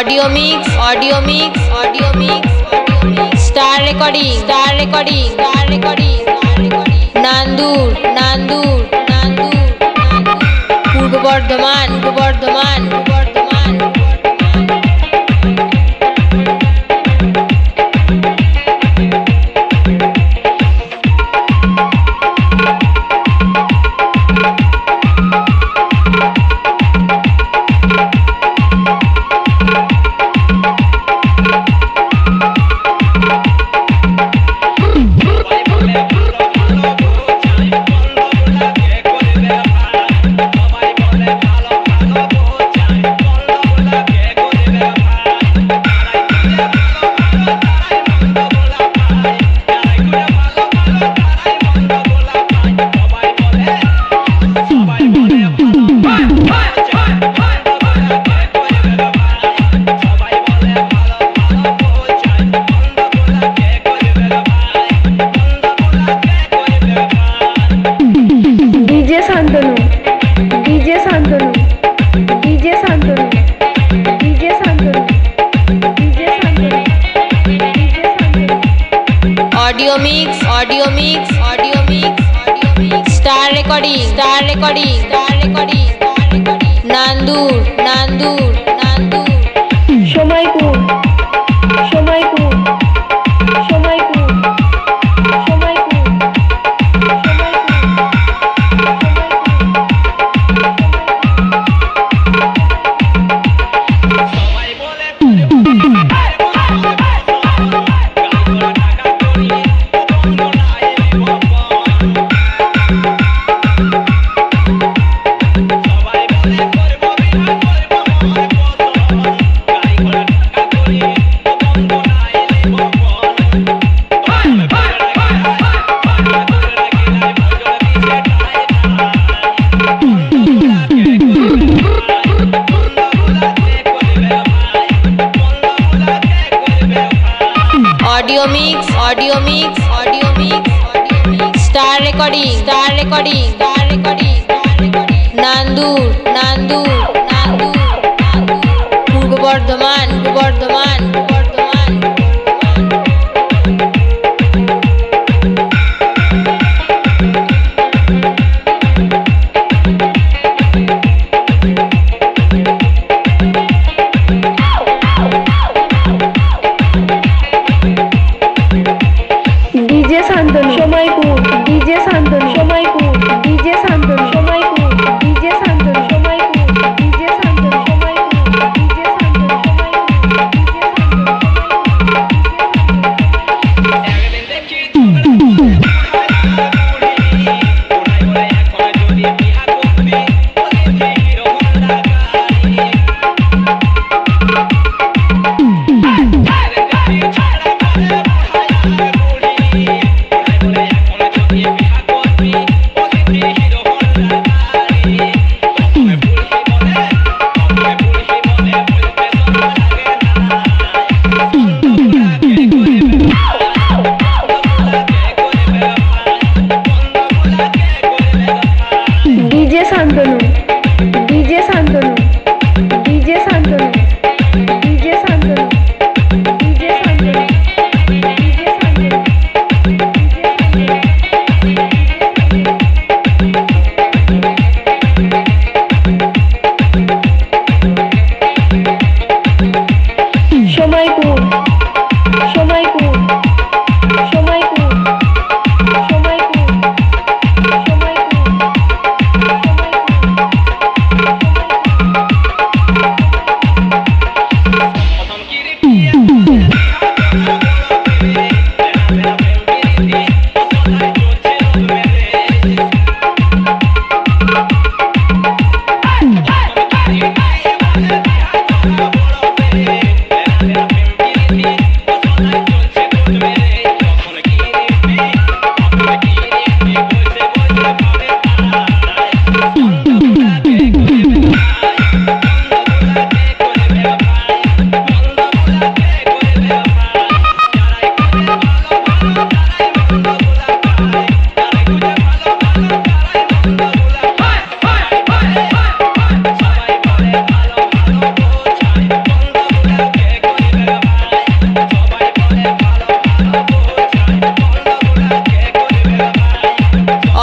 audio mix audio mix audio mix star recording star recording star recording Nandur Nandur Nandur Purba Bardhaman Purba Bardhaman mix audio mix audio mix audio mix star recording star recording star recording Nandur Nandur Nandur Samaypur audio mix audio mix audio mix star recording star recording star recording Nandur Nandur Nandur Purba Bardhaman Purba Bardhaman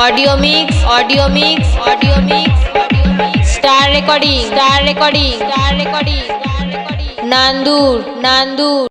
audio mix audio mix audio mix star recording star recording star recording Nandur নান্দুর